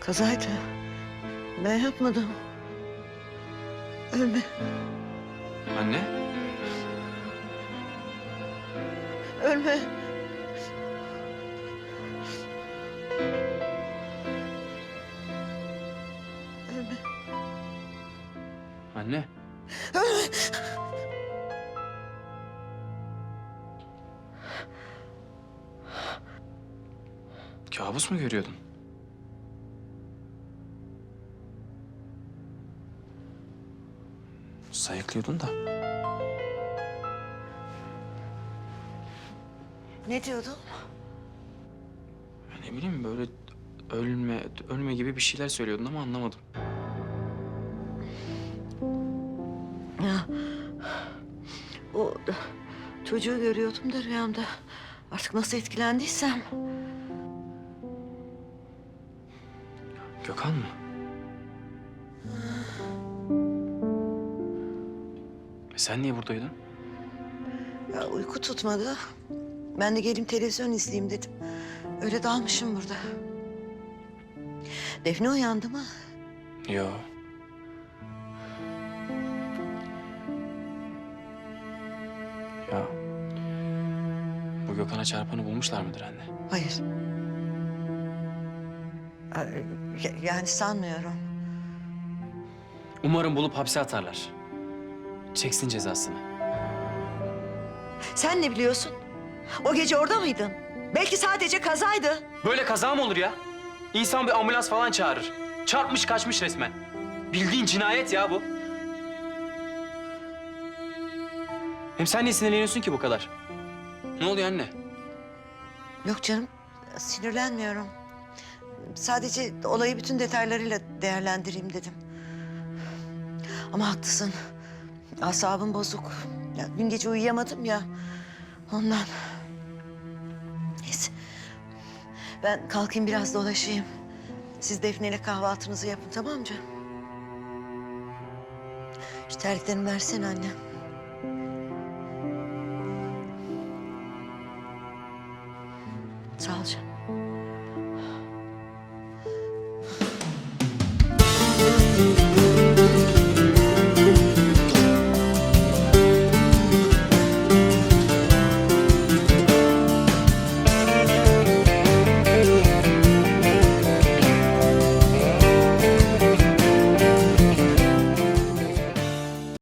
Kazaydı. Ben yapmadım. Ölme, Anne. ölme. Ölme. Anne. Kabus mu görüyordun? Sayıklıyordun da. Ne diyordun? Ne bileyim böyle ölme, ölme gibi bir şeyler söylüyordun ama anlamadım. Ya, o çocuğu görüyordum da rüyamda. Artık nasıl etkilendiysem. Gökhan mı? Sen niye buradaydın? Ya uyku tutmadı. Ben de geleyim televizyon izleyeyim dedim. Öyle dalmışım burada. Defne uyandı mı? Yo. Ya. Bu Gökhan'a çarpanı bulmuşlar mıdır anne? Hayır. Ay, ya- Yani sanmıyorum. Umarım bulup hapse atarlar. Çeksin cezasını. Sen ne biliyorsun? O gece orada mıydın? Belki sadece kazaydı. Böyle kaza mı olur ya? İnsan bir ambulans falan çağırır. Çarpmış kaçmış resmen. Bildiğin cinayet ya bu. Hem sen niye sinirleniyorsun ki bu kadar? Ne oluyor anne? Yok canım, sinirlenmiyorum. Sadece olayı bütün detaylarıyla değerlendireyim dedim. Ama haklısın. Asabım bozuk. Ya dün gece uyuyamadım ya. Ondan. Neyse. Ben kalkayım biraz dolaşayım. Siz Defne ile kahvaltınızı yapın tamam mı canım? Şu terliklerimi versene annem. Sağ ol canım.